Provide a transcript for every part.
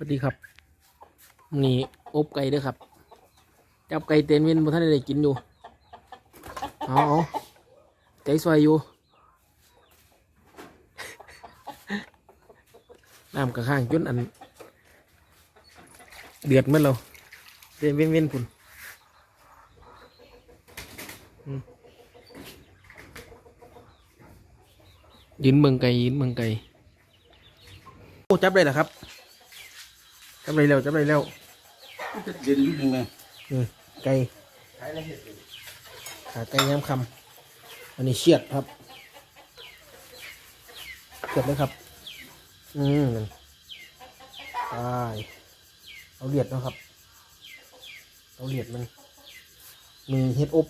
สวัสดีครับนี่อบไก่ด้อครับ จับไก่เต้นเว้นบ่ท่านได้กินอยู่เอาเอาไก่ซอยอยู่น้ำกระข้างจนอัน เดือดเมื่อเราเต้นเว้นเว้นพุ่นยืนเมืองไก่ยืนเมืองไก่โอ้จับได้เหรอครับ จับได้แล้วจับได้แล้วเด่นนิดนึงนะนี่ไก่ขาไก่ย้ำคำอันนี้เชียดครับเชียดเลยครับ อืมนั่นตายเอาเลียดเนาะครับเอาเลียดมันมีเฮ็ดอบ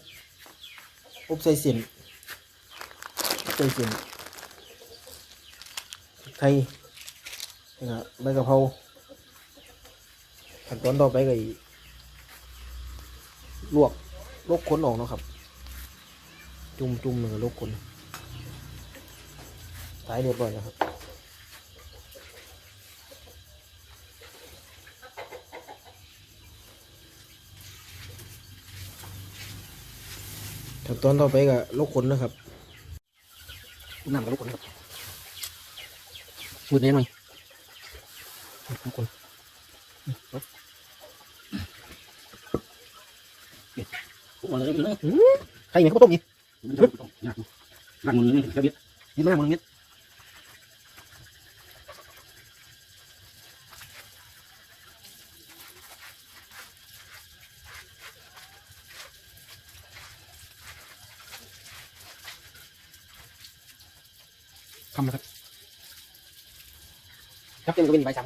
อบใส่เส้นใส่เส้นไทยนี่ครับใบกะเพรา ขั้นตอนต่อไปก็อีกลวกลกขนออกเนาะครับ จุ่มจุ่มหนึ่งลกขนท้ายเรียบร้อยแล้วครับขั้นตอนต่อไปก็ลกขนนะครับน้ำกับลกขนครับมืดแน่หน่อยลกขน ผมว่าเลยนะใครเนี่ยเขาต้มนี่ล้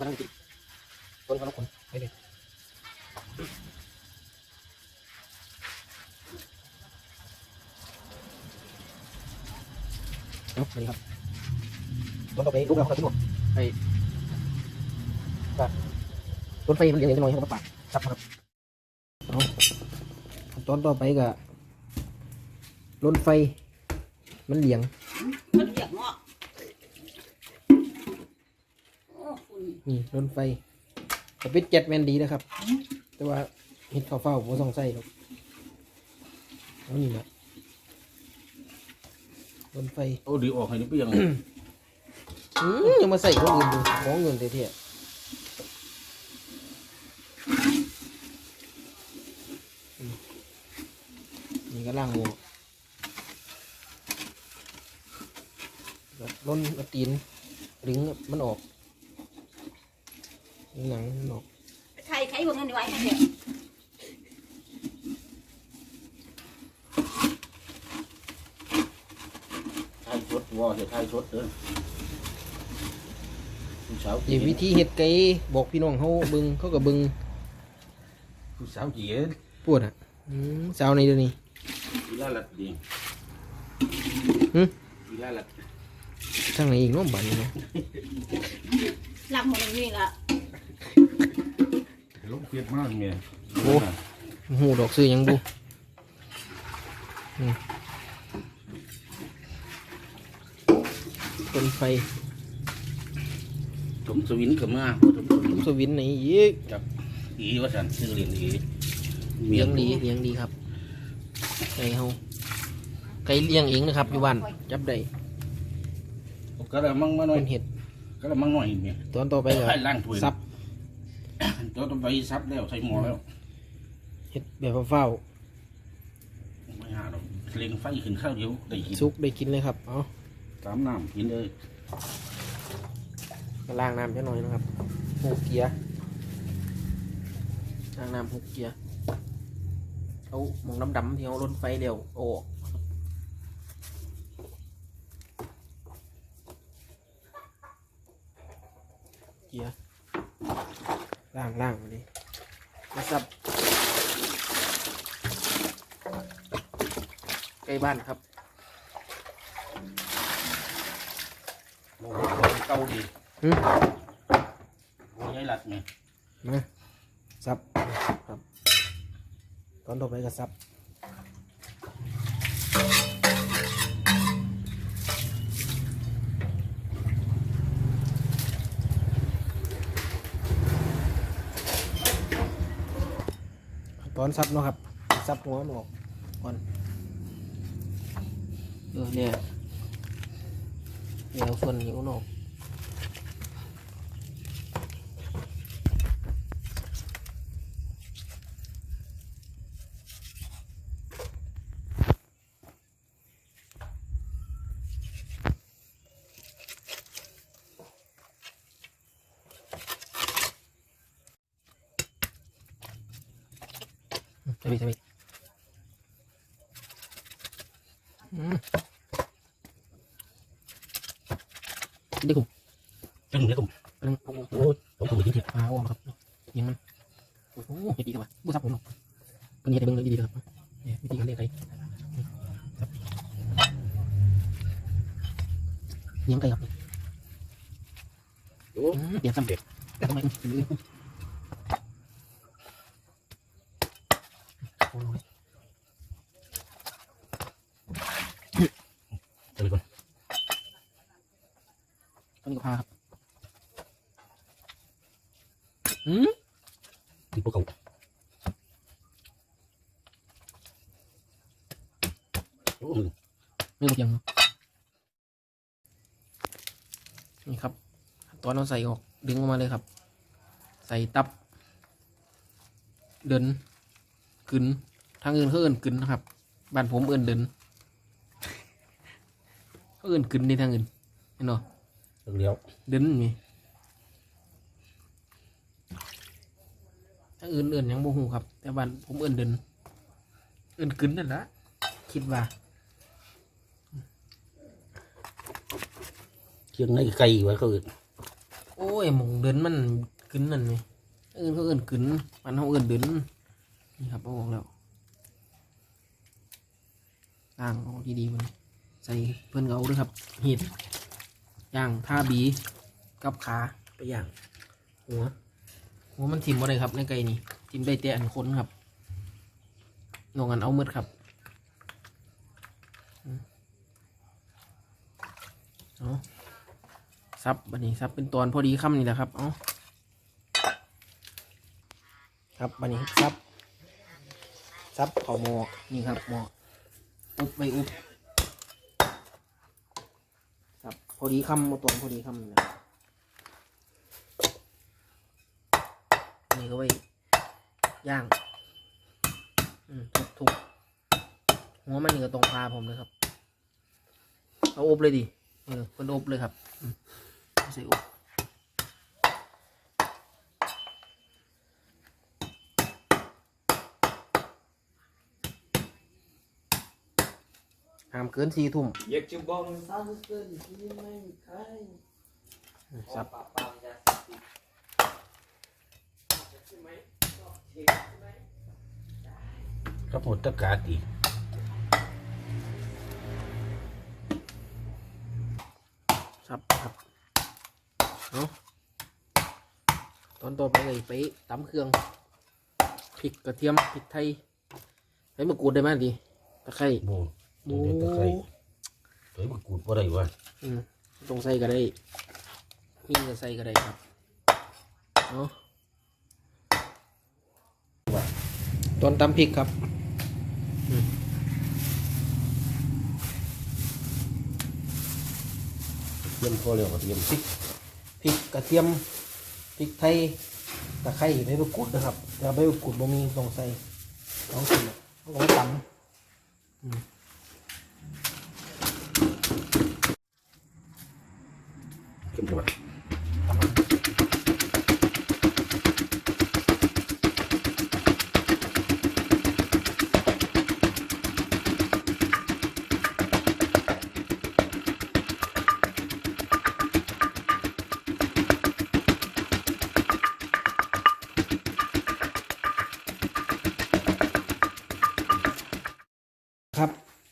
า งมือนี่กระเบียดนี่มากมึงเนี่ยทำนะครับครับเต็มก็เป็นใบสามพันกินต้นเขาลกขนไปเลยเอาไปครับต้นต่อไปลูกเราครับทุกคนไปก็ต้นไฟมันเลี้ยงจะน้อยให้มันปากครับครับเอาต้นต่อไปก็ล้นไฟ มันเหลียง มันอยากเงาะโอ้คุณนี่รถไฟ แต่เป็นเจ็ดแมนดีนะครับ แต่ว่าเห็ดข้าวเฝ้าผมส่องใส่หรอกเอานี่แหละรถไฟโอ้ดีออกให้นี่เปรี้ยงอืมยังมาใส่ของอื่นดูของเงินเท่ๆอืมนี่ก็ล่างหมูแบบล้นเอาตีนดึงมันออกดึง หนังมันออกใครใครบอกเงินไว้ให้เนี่ยไทยชดว่าเดี๋ยวไทยชดเด้อผู้สาวอีวิธีเห็ดไก่บอกพี่น้องเขาเบึงเขากับบึงผู้สาวเจี๋ยปวดอะอืมสาวในเดี๋ยวนี้ กีฬาลัดดีหึ กีฬาลัด ทางไหนอีกเน้องบ้านนี้เนาะ หลับหมดเลยนี่ละลงเพียดมากเมียหูดอกซื้อหยังบุอืมต้นไฟสมสวินกับมาผู้สมสวินสวินไหนอีกกับอีว่าสันชื่อเรียนอีเลี้ยงดีเลี้ยงดีครับไก่เฮาไก่เลี้ยงเองนะครับอยู่บ้านจับได้กระมังมาหน่อยเป็นเห็ด กระมังหน่อยเมียตอนต่อไปก็ให้ล้างถ้วยซับตัวต้องไปซับแล้วใส่หม้อแล้วเห็ดแบบเฝ้าไม่หาหรอกเล็งไฟขึ้นข้าวเดียวได้กินๆซุกได้กินเลยครับเอาตามน้ำกินเลยมาล้างน้ำแค่หน่อยนะครับหกเกียร์ล้างน้ำหกเกียร์เอาหมองดำๆที่เอาล้นไฟเร็วโอ้ออก เกียร์ล้างล้างมาดิมาสับใกล้บ้านครับโอ้โหเก่าดีหึโอ้ยายหลัดไงมาซับครับ ตอนต่อไปก็ซับ อนซับเนาะครับซับหัวมันออกก่อนเออเนี่ยเดี๋ยวส่วนนี้มันออก ใช่ไหมใช่ไหมอืมดิคุณเป็นเนื้อตุ่มเป็นโอ้โหโอ้ยผมตุ่มไปที่เดียวปลาอ้อมครับยิงมันโอ้โห เจอเลยดีๆครับเนี่ยวิธีการเลี้ยงไก่ครับเลี้ยงไก่ครับอืมเปลี่ยนซ้ำเด็ดแต่ทำไมถึงลืมโอ้ยเดี๋ยวก่อนต้นนี้ก็พาครับอืมติดพวกเขาโอ้ยไม่หมดยังเนอะนี่ครับ ตอนเราใส่ออกดึงออกมาเลยครับ ใส่ตับ เดิน กึนทางอื่นเขาเอื่นกึนนะครับบ้านผมเอื่นเดินเขาเอื่นกึนในทางอื่นเห็นเนาะเลี้ยวเดินมีทางอื่นเอื่นหยังโมหูครับ แต่บ้านผมเอื่นเดินเอื่นกึนนั่นแหละคิดว่าเชียงในไก่ไว้เขาอื่นโอ้ยหมองเดินมันกึนนั่นไงเอื่นเขาเอื่นกึนมันเขาเอื่นเดิน นี่ครับเอาออกแล้วล้างเอาดีๆมันใส่เพื่อนเขาด้วยครับเห็ดย่างท่าบีกับขาไปย่าง หัว หัวมันทิมอะไรครับในไก่นี่ทิมได้แต่อันคนครับนองกันเอามืดครับเอาซับบันนี้ซับเป็นตอนพอดีค่ำนี่แหละครับ เอาครับบันนี้ซับ ซับเข่าหมอกนี่ครับหมอกอุบไปอุบซับพอดีคำมาตอนพอดีคำนี่แหละนี่ก็ไว้ย่างอืมทุบทุบหัวมันนี่ก็ตรงพาผมเลยครับ เอาอบเลยดิเออคนอบเลยครับใส่อบ ห้ามเกินสี่ทุ่มอยากจะบอกมันซ้ำเกินที่ไม่มีใครซับปาปามยาเสพติดใช่ไหมก็เช็คใช่ไหมครับหมดตะกาตีซับครับเนาะตอนต่อไปเลยไปตำเครื่องพริกกระเทียมพริกไทยใช้มะกรูดได้ไหมดีตะไคร้ โบโอ้เด็ดตะไคร้เฮ้ยมันกูดว่าไรวะอืมต้องใส่ก็ได้หิ้งก็ใส่ก็ได้ครับเนาะตอนตำพริกครับเทียมพอเร็วกว่าเทียมพริกพริกกระเทียมพริกไทยตะไคร้ใบมะกรูดนะครับแต่ใบมะกรูดบ่มีต้องใส่ต้องใส่ต้องเอาไว้ตำเข้ม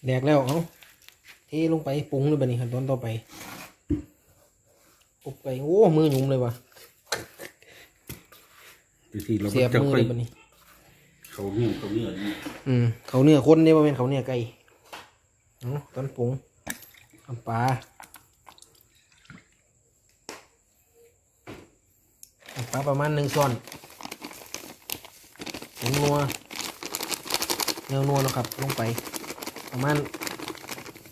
แดกแล้วเอาเทลงไปปรุงเลยบัดนี้ขั้นตอนต่อไปปุบไปโอ้มือหยุ่มเลยว่ะที่ที่เราเสียบจะมือค่อเลยยบัดนี้ เขาเนี่ยเขาเนี่ยนี่อืมเขาเนื้อคนเนี่ยว่าเป็นเขาเนื้อไก่เอาตอนปรุงน้ำปลาน้ำปลาประมาณหนึ่งช้อนผงนัวแนวนัวเนาะครับลงไป ประมาณ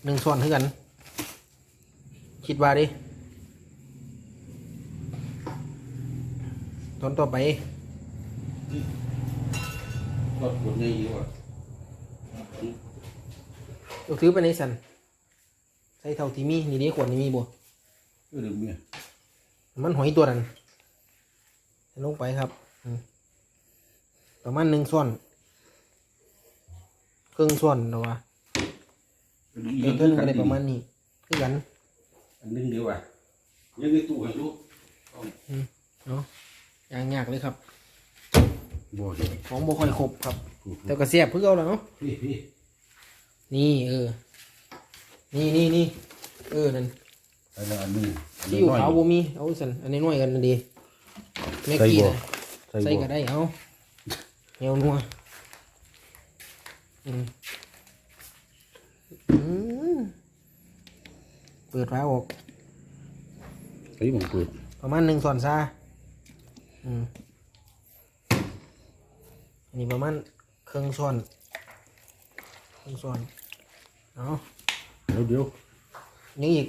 หนึ่งส่วนเท่ากัน คิดว่าดิตอนต่อไปรถคนนี้อยู่อะยกถือไปในสันใส่เท่าที่มี นี่เดีขวดนี่มีบ่เออเดี๋ยวเมียมันหอยตัวนั้นใส่ลงไปครับอืมประมาณหนึ่งส่วน ครึ่งส่วนเนาะวะ เดี๋เกิยนวครึ่งเพิ่ก็ได้ประมาณนี้คือกันอันนึงเดียวอะยังในตู้ให้ลูกเนาะยางยากเลยครับ บ่เห็นของบ่ค่อยครบครับ แต่ก็เสียบเพื่อเอาแล้วเนาะพี่พี่นี่เออ นี่นี่นี่เออนั่นอันนั้นอันนึงอันที่นี้อยู่น้อยขาวบ่มีเอาสันอันนี้น้อยกันนั่นดีแม่ใส่กี้บ่นะใส่ใส่บ่ก็ได้เอาเหนียวนัวอืมอืม เปิดฟ้าออก เฮ้ยผมเปิดประมาณหนึ่งส่วนซาอืมอันนี้ประมาณครึ่งส่วนครึ่งส่วน เอาเดี๋ยวเดี๋ยวยังอีก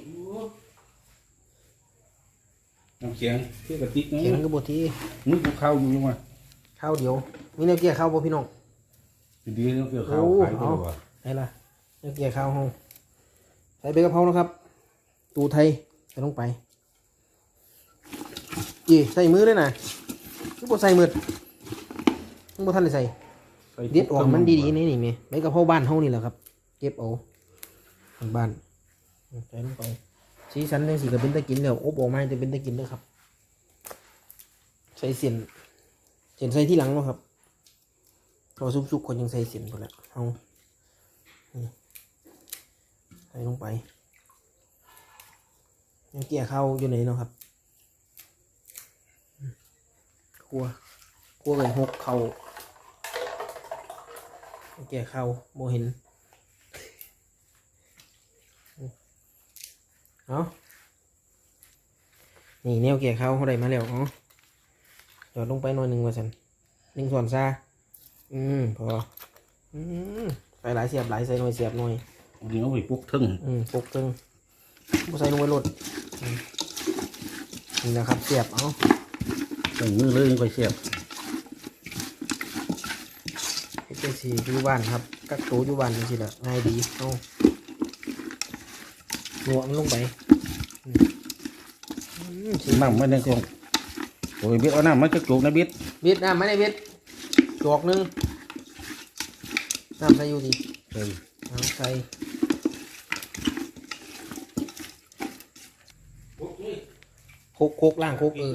น้ำเสียงเพื่อกระติกนะเขียนกระบทที่มึงกูข้าวอยู่ยังไงข้าวเดียวมีแนวเกี่ยข้าวบ่พี่น้องดีๆต้องเกี่ยวข้าวโอ้ขายไปเอาดีกว่าไหนล่ะ แนวเกี่ยข้าวห้องใส่ใบกะเพรานะครับ ตูไทยใส่ลงไปจีใส่มือเลยนะคือบ่ใส่มือมึงบ่ทันได้ใส่ใส่เด็ดออกมันดีๆนี่นี่แม่ใบกะเพราบ้านเฮานี่แหละครับ เก็บเอาบ้านใส่ลงไปสีสันจังสีก็เป็นตะกินแล้วอบออกมาจะเป็นตะกินเด้อครับ ใส่เสียนเสียนใส่ที่หลังเนาะครับพอซุกๆคนยังใส่เสียนหมดแล้วเอานี่ ใส่ลงไปยังเกี่ยเข้าอยู่ไหนเนาะครับครัวครัวเลยหกเข่าเกี่ยเข้าโมเห็นเอานี่แนวเกี่ยเข้าเขาได้มาแล้วเนาะหยอดลงไปหน่อยหนึ่งว่าสันหนึ่งส่วนซาอืมพออืมใส่หลายเสียบหลายใส่หน่อยเสียบหน่อย อันนี้เอาไปปลุกทึ่งอืมปกตึงบ่ใส่ลงไปโลดอืมนี่นะครับเสียบเอาใส่มือเลยยังไปเสียบเฮ็ดจังซี่อยู่บ้านครับ กักตัวอยู่บ้านจังซี่แหละง่ายดีเอาหนวมันลงไปอืมอืมสิน้ำไม่ได้กองโอ้ยเบ็ดเอาน้ำมาจะจุกนะเบ็ดเบ็ดน้ำไม่ได้เบ็ดจอกหนึงน้ำใส่อยู่ดีใส่ เอาใส่ ปลุกนี่ โคกโคกล่างโคกเออ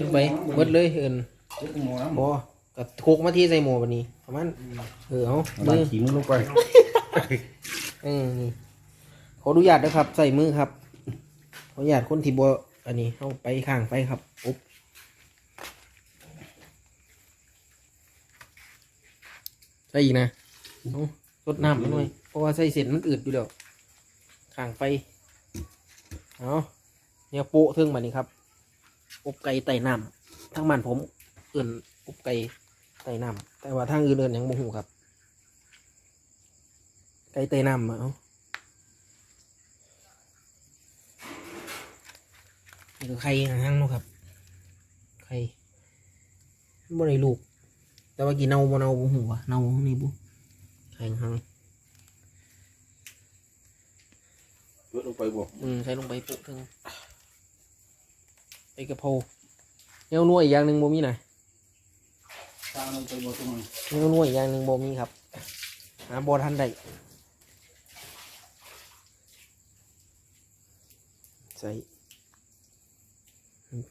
ลงไปเบิดเลยเอินเบ็ดหมอน้ำพอกับโคกมาที่ใส่หม้อบันนี้ประมาณเออเอาเอามืล้างอขี้มือลงไปเออนี่ขออนุญาตนะครับ ใส่มือครับขออนุญาตคนที่บ่อันนี้เอาไปข้างไปครับปุ๊บใส่อีกนะเอาลดน้ำมาหน่อยเพราะว่าใส่เสร็จมันอืดอยู่แล้วข้างไปเอา เนี่ยโปะเทิงมานี่ครับ อบไก่ไต่น้ำทั้งบ้านผมเอื่นอบไก่ไต่น้ำแต่ว่าทางอื่นเอื่นยังโมหูครับ ไก่ไต่น้ำอะเอานี่คือไข่ห่างๆเนาะครับไข่บ่ได้ลูก แต่ว่ากี่เน่าบ่เน่าบ่หูวะเน่านี่บุไข่ห่างเบ็ดลงไปบ่อืมใส่ลงไปปุ๊บถึง ไปกระเพราแนวนัวอีกอย่างหนึ่งบ่มีนะตามลงไปบ่ตรงนั้นแนวนัวอีกอย่างหนึ่งบ่มีครับหาบ่ทันได้ใส่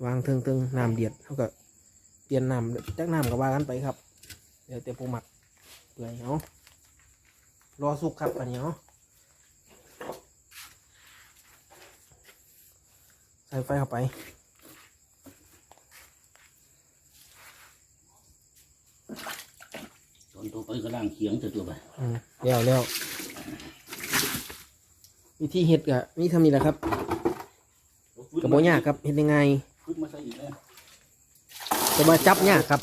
วางเทิงเทิงๆน้ำเดือดเท่ากับเปลี่ยนน้ำจากน้ำก็ว่ากันไปครับ เดี๋ยวเตรียมปูหมักเปื่อยเอาะรอสุกครับอันนี้เอาใส่ไฟเข้าไป ตอ นตัวไปก็ล่างเขียงเสร็จตัวไปอืมแล้วแล้ววิธีเห็ดกะมีทำนี่แหละครับกระโบยากครับเห็ดยังไงขึ้นมาใส่อีกแล้วจะมาจับยากครับ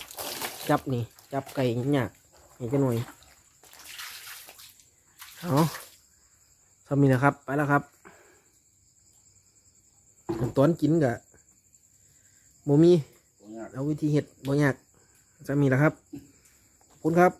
จับนี่ จับไก่ยากเห็นจะหน่อยเอาทำนี่นะครับ ไปแล้วครับขั้นตอนกินกะโมมีตรงนี้เอาวิธีเห็ดบ่ยากจะมีแล้วครับขอบคุณครับ